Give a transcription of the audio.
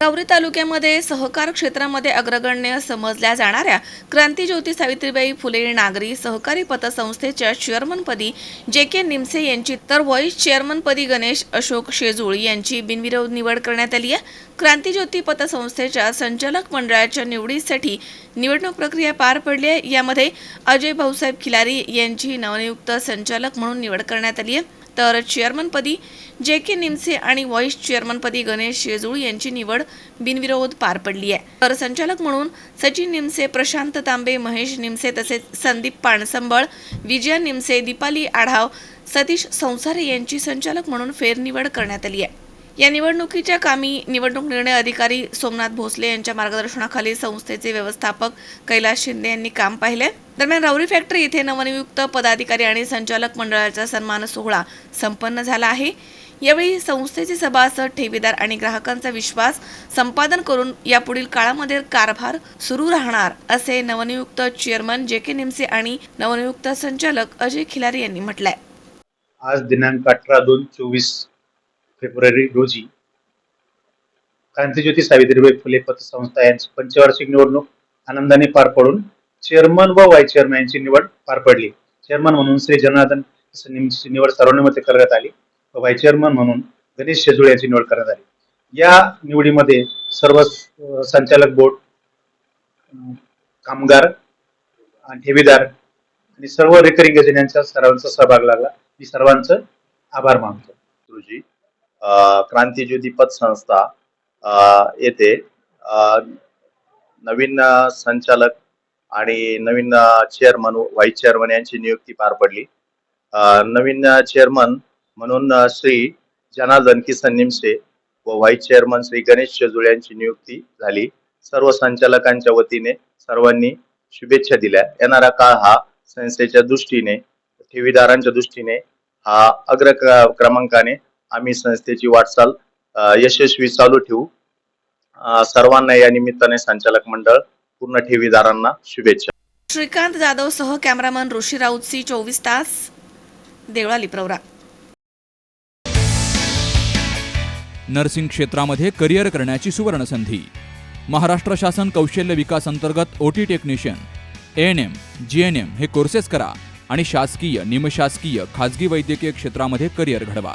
गौरी तालुक्यामध्ये सहकार क्षेत्रामध्ये अग्रगण्य समजल्या जाणाऱ्या क्रांतीज्योती सावित्रीबाई फुले नागरी सहकारी पतसंस्थेच्या चेअरमनपदी जे के निमसे यांची तर व्हाईस चेअरमनपदी गणेश अशोक शेजूळ यांची बिनविरोध निवड करण्यात आली आहे. क्रांतीज्योती पतसंस्थेच्या संचालक मंडळाच्या निवडीसाठी निवडणूक प्रक्रिया पार पडली आहे. यामध्ये अजय भाऊसाहेब खिलारी यांची नवनियुक्त संचालक म्हणून निवड करण्यात आली आहे. तर चेअरमनपदी जे के निमसे आणि व्हाईस चेअरमनपदी गणेश शेजूळ यांची निवड बिनविरोध पार पडली आहे. तर संचालक म्हणून सचिन निमसे प्रशांत तांबे महेश निमसे तसेच संदीप पाणसंबळ विजया निमसे दीपाली आढाव सतीश संसारे यांची संचालक म्हणून फेरनिवड करण्यात आली आहे. या निवडणुकीच्या कामी निवडणूक निर्णय अधिकारी सोमनाथ भोसले यांच्या मार्गदर्शनाखाली संस्थेचे व्यवस्थापक कैलास शिंदे यांनी काम पाहिले. दरम्यान राऊरी फॅक्टरी येथे नवनियुक्त पदाधिकारी आणि संचालक मंडळाचा सन्मान सोहळा संपन्न झाला आहे. यावेळी संस्थेचे सभासद ठेवीदार आणि ग्राहकांचा विश्वास संपादन करून यापुढील काळामध्ये कारभार सुरू राहणार असे नवनियुक्त चेअरमन जे के निमसे आणि नवनियुक्त संचालक अजय खिलारी यांनी म्हटलंय. आज दिनांक अठरा दोन चोवीस फेब्रुवारी रोजी क्रांतीज्योती सावित्रीबाई फुले पतसंस्था यांची पंचवार्षिक निवडणूक आनंदाने पार पडून चेअरमन व वाईस चेअरमन यांची निवड पार पडली. चेअरमन म्हणून श्री जनार्दन यांची निवड सर्वानुमते करण्यात आली व व्हाईस चेअरमन म्हणून गणेश शेजुळे यांची निवड करण्यात आली. या निवडीमध्ये सर्व संचालक बोर्ड कामगार ठेवीदार आणि सर्व रेकरिंग एजंट यांच्या सर्वांचा सहभाग लागला. मी सर्वांचं आभार मानतो. रोजी क्रांतीज्योती पतसंस्था येथे नवीन संचालक आणि नवीन चेअरमन व्हाईस चेअरमन यांची नियुक्ती पार पडली. नवीन चेअरमन म्हणून श्री जनार्दन किसन निमसे व व्हाईस चेअरमन श्री गणेश शेजुळे यांची नियुक्ती झाली. सर्व संचालकांच्या वतीने सर्वांनी शुभेच्छा दिल्या. येणारा काळ हा संस्थेच्या दृष्टीने ठेवीदारांच्या दृष्टीने हा अग्र क्रमांकाने आम्ही संस्थेची वाटचाल यशस्वी चालू ठेवू. सर्वांना या निमित्ताने संचालक मंडळ पूर्ण ठेवीदारांना शुभेच्छा. श्रीकांत जाधव सह कॅमेरामन ऋषी राऊत सी चोवीस तास देवळाली प्रवरा नर्सिंग क्षेत्रामध्ये करिअर करण्याची सुवर्णसंधी. महाराष्ट्र शासन कौशल्य विकास अंतर्गत OT technician N M G N M हे कोर्सेस करा आणि शासकीय निमशासकीय खाजगी वैद्यकीय क्षेत्रामध्ये करिअर घडवा.